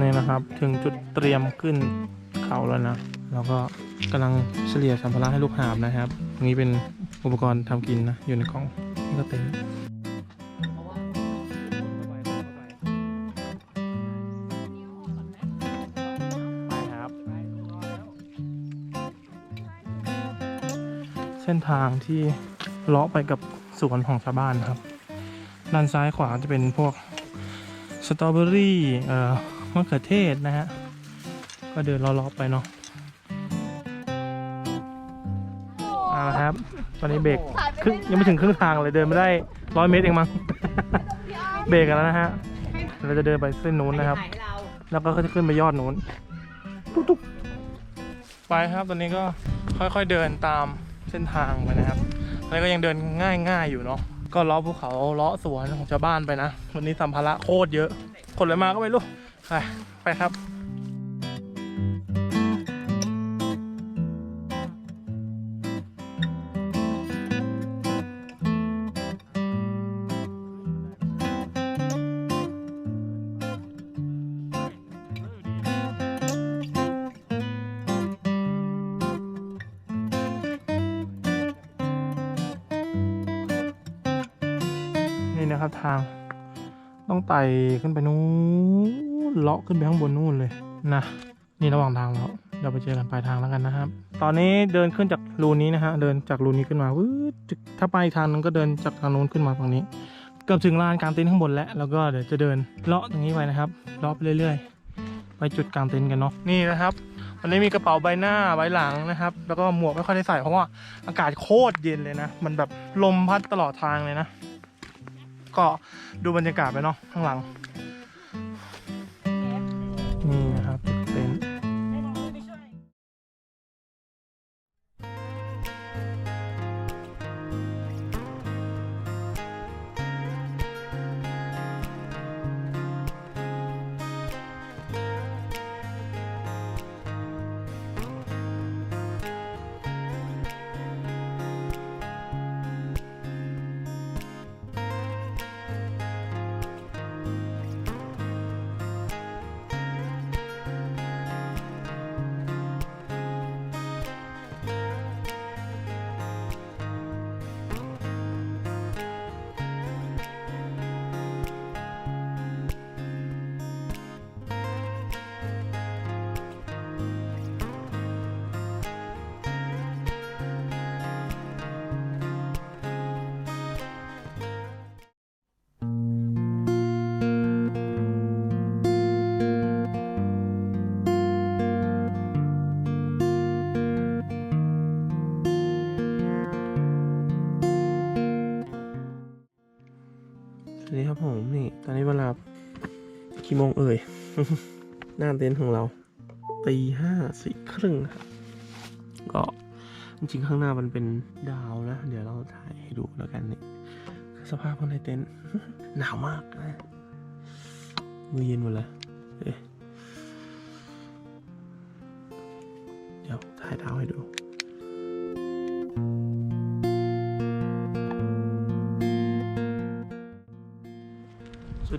นี่นะครับถึงจุดเตรียมขึ้นเขาแล้วนะแล้วก็กำลังเฉลี่ยสัมภาระให้ลูกหาบนะครับตรงนี้เป็นอุปกรณ์ทำกินนะอยู่ในกล่องนี่ก็เต็นท์ไปครับเส้นทางที่เลาะไปกับสวนของชาวบ้านนะครับ ด้านซ้ายขวาจะเป็นพวกสตรอเบอรี่เอ่อ มะเขือเทศนะฮะ ก็เดินเลาะๆไปเนาะเอาละครับ ตอนนี้เบรกครึ่งยังไม่ถึงครึ่งทางเลยเดินไม่ได้ร้อยเมตรเองมั้ง เบรกกันแล้วนะฮะ เราจะเดินไปเส้นนู้นนะครับ แล้วก็จะขึ้นไปยอดนู้นตุ๊กไปครับ ตอนนี้ก็ค่อยๆเดินตามเส้นทางไปนะครับตอนนี้ก็ยังเดินง่ายๆอยู่เนาะ ก็เลาะภูเขาเลาะสวนของชาวบ้านไปนะ วันนี้สัมภาระโคตรเยอะ คนเลยมาก็ไม่รู้ ไปครับนี่นะครับทางต้องไต่ขึ้นไปนู้น เลาะขึ้นไปข้างบนนู่นเลยนะนี่ระหว่างทางแล้วเดี๋ยวไปเจอกันปลายทางแล้วกันนะครับ ตอนนี้เดินขึ้นจากรูนี้นะฮะ เดินจากรูนี้ขึ้นมาวืดถ้าไปทางนึงก็เดินจากทางนู้นขึ้นมาฝั่งนี้ เกือบถึงลานกลางเต็นท์ข้างบนแล้ว แล้วก็เดี๋ยวจะเดินเลาะตรงนี้ไปนะครับ เลาะไปเรื่อยๆ ไปจุดกลางเต็นท์กันเนาะ นี่นะครับวันนี้มีกระเป๋าใบหน้าใบหลังนะครับ แล้วก็หมวกไม่ค่อยได้ใส่เพราะว่าอากาศโคตรเย็นเลยนะ มันแบบลมพัดตลอดทางเลยนะ ก็ดูบรรยากาศไปเนาะข้างหลัง นี่นะครับ ตอนนี้เวลากี่โมงเอ่ย หน้าเต็นท์ของเราตีห้าสี่ครึ่งครับก็จริงๆข้างหน้ามันเป็นดาวนะ เดี๋ยวเราถ่ายให้ดูแล้วกันนี่สภาพข้างในเต็นท์หนาวมากนะมือเย็นหมดเลยเอ๊ะเดี๋ยวถ่ายดาวให้ดู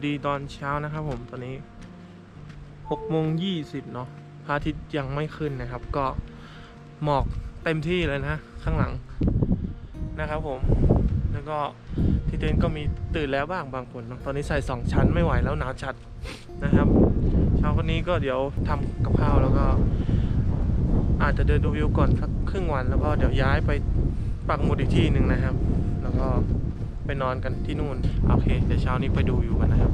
ดีตอนเช้านะครับผมตอนนี้6โมง20เนาะพระอาทิตย์ยังไม่ขึ้นนะครับ ก็หมอกเต็มที่เลยนะข้างหลังนะครับผม แล้วก็ที่เต็นก็มีตื่นแล้วบ้างบางคนเนอะตอนนี้ใส่สองชั้นไม่ไหวแล้วหนาวจัดนะครับเช้าวันนี้ก็เดี๋ยวทำกับข้าวแล้วก็ อาจจะเดินดูวิวก่อนสักครึ่งวัน แล้วก็เดี๋ยวย้ายไปปักหมุดอีกที่หนึ่งนะครับ แล้วก็ ไปนอนกันที่นู่น โอเค เดี๋ยวเช้านี้ไปดูวิวกันนะครับ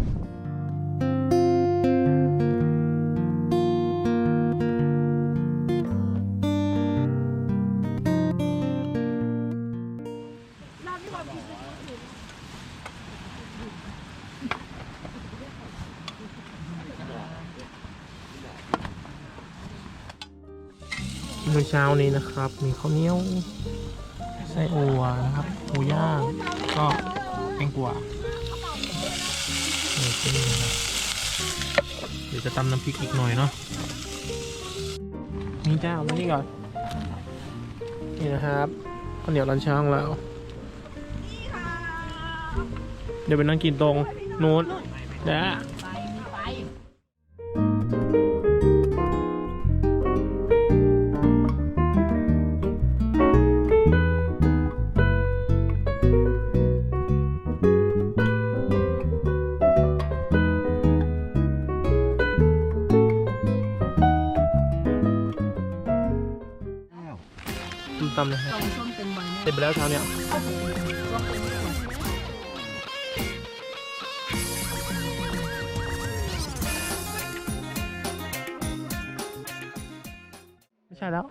มื้อเช้านี้นะครับ มีข้าวเหนียว ส้อัวนะครับหมูย่าง ก็แตงกวาเดี๋ยวจะตำน้ำพริกอีกหน่อยเนาะนี่เจ้ามานี่ก่อน นี่นะครับข้าวเหนียวร้านช้างแล้ว เดี๋ยวไปนั่งกินตรงนู้นเดี๋ ตำเลยลองส้มเต็มใบเนี่ยเต็มไปแล้วเช้าเนี่ยส้มเต็มขวดไม่ใช่แล้ว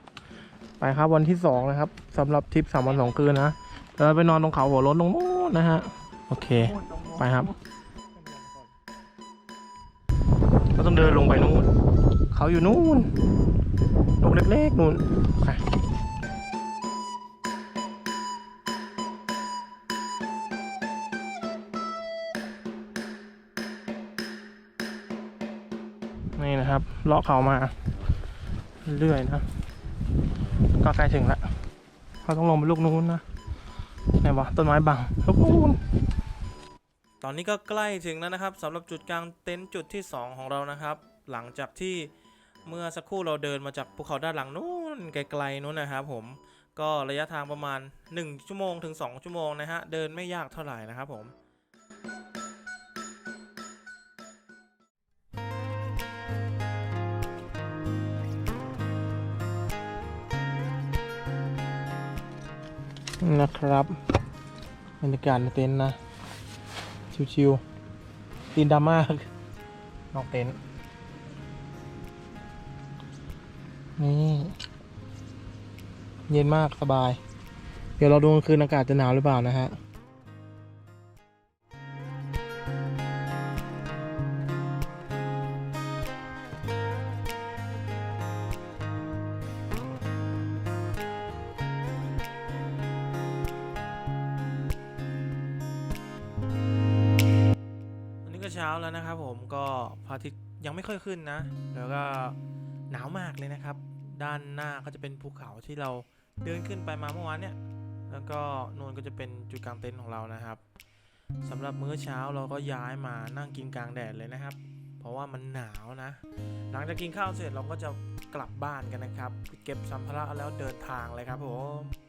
ไปครับวันที่สองนะครับสำหรับทริปสามวันสองคืนนะเราไปนอนตรงเขาหัวรถตรงนู้นนะฮะ โอเค ไปครับก็ต้องเดินลงไปนู่นเขาอยู่นู่นลูกเล็กๆนู่นไปนี่ เลาะเขามา เรื่อยๆนะ ก็ใกล้ถึงแล้วเขาต้องลงไปลูกนู้นนะไหนวะต้นไม้บังลูกนู้นตอนนี้ก็ใกล้ถึงแล้วนะครับสำหรับจุดกลางเต็นท์จุดที่ 2 ของเรานะครับ หลังจากที่เมื่อสักครู่เราเดินมาจากภูเขาด้านหลังนู้นไกลๆนู้นนะครับผมก็ระยะทางประมาณ 1 ชั่วโมงถึง 2 ชั่วโมงนะฮะเดินไม่ยากเท่าไหร่นะครับผม นะครับบรรยากาศในเต็นท์นะ ชิวๆตีนดำมาก นอกเต็นท์นี่ เย็นมากสบาย เดี๋ยวเราดูกลางคืนอากาศจะหนาวหรือเปล่านะฮะ เช้าแล้วนะครับผมก็พระอาทิตย์ยังไม่ค่อยขึ้นนะ แล้วก็หนาวมากเลยนะครับ ด้านหน้าก็จะเป็นภูเขาที่เราเดินขึ้นไปมาเมื่อวานเนี่ย แล้วก็นวนก็จะเป็นจุดกลางเต็นท์ของเรานะครับสำหรับมื้อเช้าเราก็ย้ายมานั่งกินกลางแดดเลยนะครับ เพราะว่ามันหนาวนะ หลังจากกินข้าวเสร็จเราก็จะกลับบ้านกันนะครับ เก็บสัมภาระแล้วเดินทางเลยครับผม